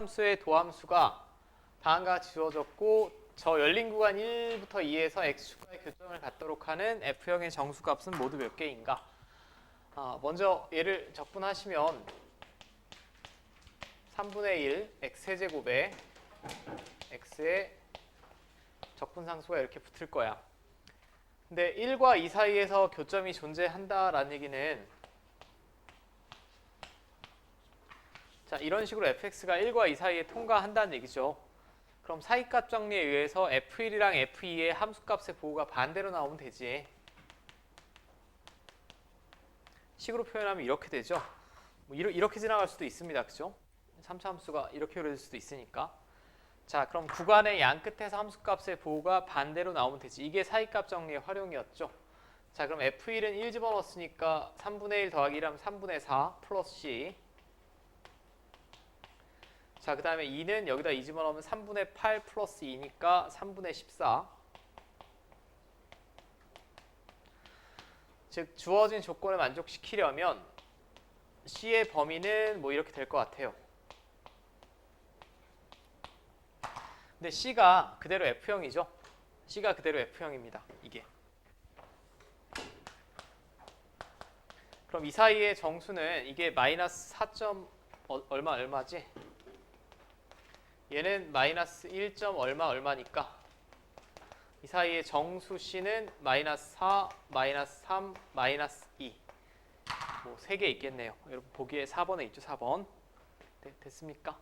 함수의 도함수가 다음과 같이 주어졌고 저 열린 구간 1부터 2에서 x축과의 교점을 갖도록 하는 f형의 정수값은 모두 몇 개인가? 아, 먼저 얘를 적분하시면 3분의 1 x 세제곱에 x의 적분상수가 이렇게 붙을 거야. 근데 1과 2 사이에서 교점이 존재한다라는 얘기는 자 이런 식으로 fx가 1과 2 사이에 통과한다는 얘기죠. 그럼 사이값 정리에 의해서 f1이랑 f2의 함수값의 보호가 반대로 나오면 되지. 식으로 표현하면 이렇게 되죠. 뭐 이렇게 지나갈 수도 있습니다. 그죠? 3차 함수가 이렇게 그려질 수도 있으니까. 자, 그럼 구간의 양 끝에서 함수값의 보호가 반대로 나오면 되지. 이게 사이값 정리의 활용이었죠. 자, 그럼 f1은 1 집어넣었으니까 3분의 1 더하기 1하면 3분의 4 플러스 c. 자, 그 다음에 2는 여기다 2 집어넣으면 3분의 8 플러스 2니까 3분의 14. 즉, 주어진 조건을 만족시키려면 C의 범위는 뭐 이렇게 될 것 같아요. 근데 C가 그대로 F형이죠. C가 그대로 F형입니다. 이게. 그럼 이 사이의 정수는 이게 마이너스 4. 어, 얼마 얼마지? 얘는 마이너스 1. 얼마 얼마니까 이 사이의 정수 C는 마이너스 4, 마이너스 3, 마이너스 2. 뭐세개 있겠네요. 여러분 보기에 4번에 있죠, 4번. 네, 됐습니까?